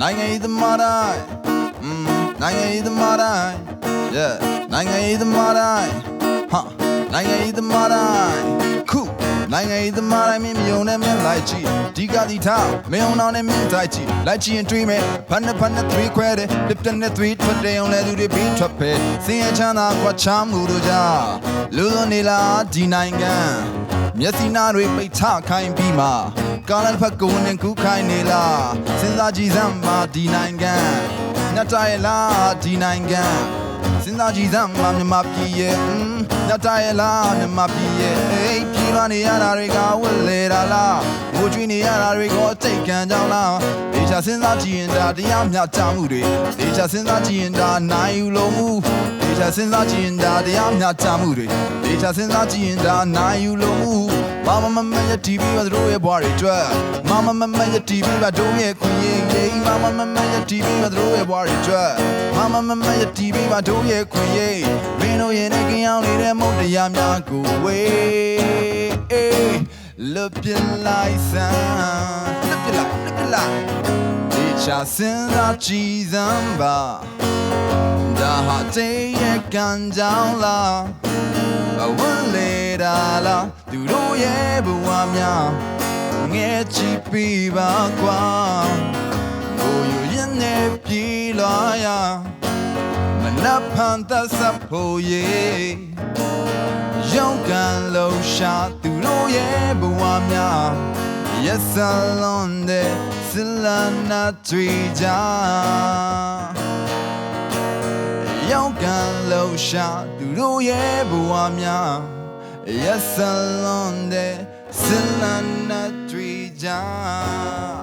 နိုင်ငံရေးသမားတိုင်းอืมနိုင်ငံရေးသမားတိုင်း yeah နိုင်ငံရေးသမားတိုင်းဟာနိုင်ငံရေးသမားတိုင်းခုနိုင်ငံရေးသမားတိုင်းမင်းမြုံနဲ့မင်းလိုက်ကြည့်ဒီကတိထားမင်းအောင်နဲ့မင်းတိုက်ကြည့်လိုက်ကြည့်ရင်တွေးမယ်ဖန်နဲ့ဖန်နဲ့သွေးခွဲတယ်လစ်တနဲ့သွေးထွက်တယ်အောင်လဲသူတွေပြီးထွက်ပဲစင်ရချမ်းသာကွာချမ်းမှုတို့ကြောင့်လူသွနေလားဒီနိုင်ငံမျက်စိနာတွေပိတ်ထခိုင်းပြီးမှ ကာလတစ်ဖက်ကိုဝင်ကူးခိုင်းနေလားစဉ်းစားကြည့်စမ်းပါဒီနိုင်ငံညတ်တိုင်းလားဒီနိုင်ငံစဉ်းစားကြည့်စမ်းပါမြမပြည်ရဲ့อืมညတ်တိုင်းလားမြမပြည်ရဲ့အေးပြည်မနေရတာတွေကဝက်လေတာလားငိုကြွေးနေရတာတွေကိုတိတ်ခံကြောင်းလားဒေချာစဉ်းစားကြည့်ရင်ဒါတရားမျှတမှုတွေဒေချာစဉ်းစားကြည့်ရင်ဒါနိုင်ယူလို့မှုဒေချာစဉ်းစားကြည့်ရင်ဒါတရားမျှတမှုတွေဒေချာစဉ်းစားကြည့်ရင်ဒါနိုင်ယူလို့မှု မမမမရဲ့ TV ပါတို့ရဲ့ဘွားတွေအတွက်မမမမရဲ့ TV ပါတို့ရဲ့ခွင့်ရေးရေးမမမမရဲ့ TV ပါတို့ရဲ့ဘွားတွေအတွက်မမမမရဲ့ TV ပါတို့ရဲ့ခွင့်ရေးမင်းတို့ရဲ့နေကင်းအောင်နေတဲ့မုတ်တရားများကိုဝေးအေးလွတ်ပြလိုက်စမ်းလွတ်ပြလိုက်လွတ်ပြလိုက်ဒီချာစင်သာကြည်စမ်းပါဒါဟာတဲ့ရဲ့ကံကြောင်းလားအဝန်းလေတာလားသူတို့ ရဲ့ဘဝများငဲချီပြီးပါကွာကိုယူရင်နေပြေးလာရမနက်ဖန်သက်ဆက်ဖို့ရေရောက်ကန်လို့ရှာသူတို့ရဲ့ဘဝများ Yes alone de silana trija ရောက်ကန်လို့ရှာသူတို့ရဲ့ဘဝများ Yes, alone, there's still another three jobs.